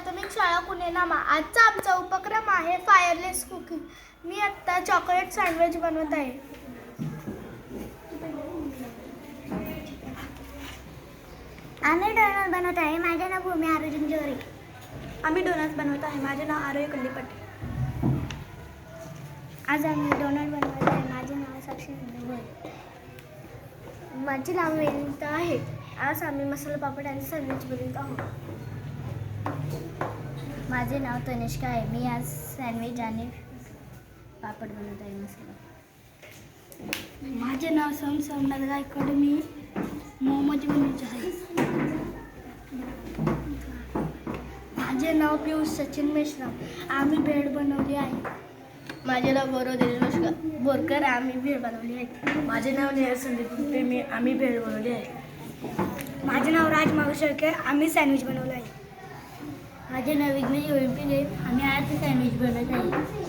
प्राथमिक शाळा कुनेनामा आजचा आमचा उपक्रम आहे फायरलेस कुकिंग मी आत्ता चॉकलेट सँडविच बनवत आहे. आम्ही डोनट बनवत आहे. माझे नाव भूमी आरोग्य जोरे. आम्ही डोनट्स बनवत आहे. माझे नाव आरोग्य कल्लीपट्टे आज आम्ही डोनट बनवत आहे. माझे नाव साक्षी माझे नाव वेदिता आहे. आज आम्ही मसाला पापड आणि सँडविच बनवत आहोत. माझे नाव तनिष्का आहे. मी आज सँडविच आणि पापड बनवत आहे मसाला माझे नाव सम सोमनाथ गायकवाड. मी मोमोज बनवायचे आहे. माझे नाव पियुष सचिन मेश्राम. आम्ही भेळ बनवली आहे. माझे नाव गौरव दिनेश बोरकर. आम्ही भेळ बनवली आहे. माझे नाव नेहर संदीप मी आम्ही भेळ बनवली आहे. माझे नाव राज मावशेळकर आम्ही सँडविच बनवलं आहे. माझे नाव विघ्नेश ओळखी आम्ही आज सँडविच बनवत आहे.